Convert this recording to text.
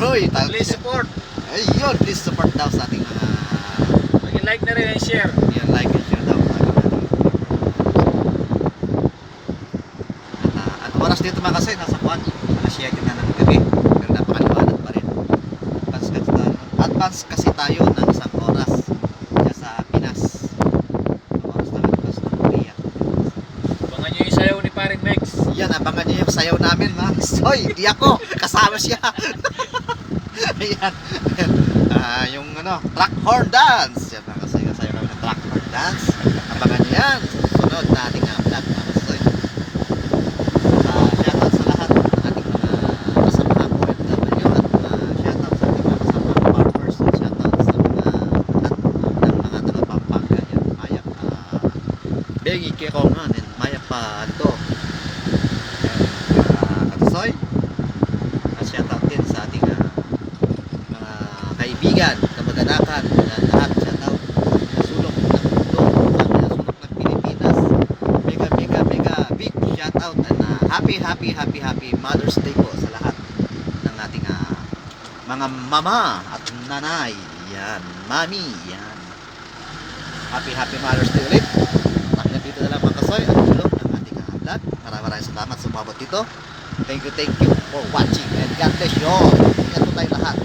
Ayun, please support daw sa ating mga Mag-like na rin and share. yan, like and share daw. At, ah, at oras dito mga kasi, nasa kwan, alas 7 na ng gabi. Pero napakaliwanag pa rin. Advance kasi tayo, advance kasi tayo ng isang oras dyan sa Pinas. Oras namin advance ng Korea. Abangan nyo yung sayaw ni Paring Mex. Yan, abangan niyo yung sayaw namin, mga Soy, di ako, kasama siya. Ayan. Ah, yung ano, track horn dance. Yan, Soy, sayaw kami ng track horn dance. Abangan niyo yan. Sunod na ating uh, vlog, mga Soy. Ah, shoutout sa lahat ng ating mga kasamahang OFW at uh, shoutout sa ating mga kasamahang farmers at shoutout sa mga at ng mga taga Pampanga yan. Mayak, ah, Bengi Kekongan and Mayak pa Alto. Uh, Katusoy. At shoutout din sa ating mga kamag-anakan, na lahat shoutout sa sulok ng mundo, sa sulok ng Pilipinas. Mega, mega, mega big shoutout and ah, happy, happy, happy, happy Mother's Day po sa lahat ng ating ah, mga mama at nanay. Yan, mami, yan. Happy, happy Mother's Day ulit. Hanggang dito na lang mga kasoy ang tulong ng ating ah, vlog. Maraming maraming salamat sa umabot dito. Thank you, thank you for watching and God bless you all. Ingat po tayo lahat.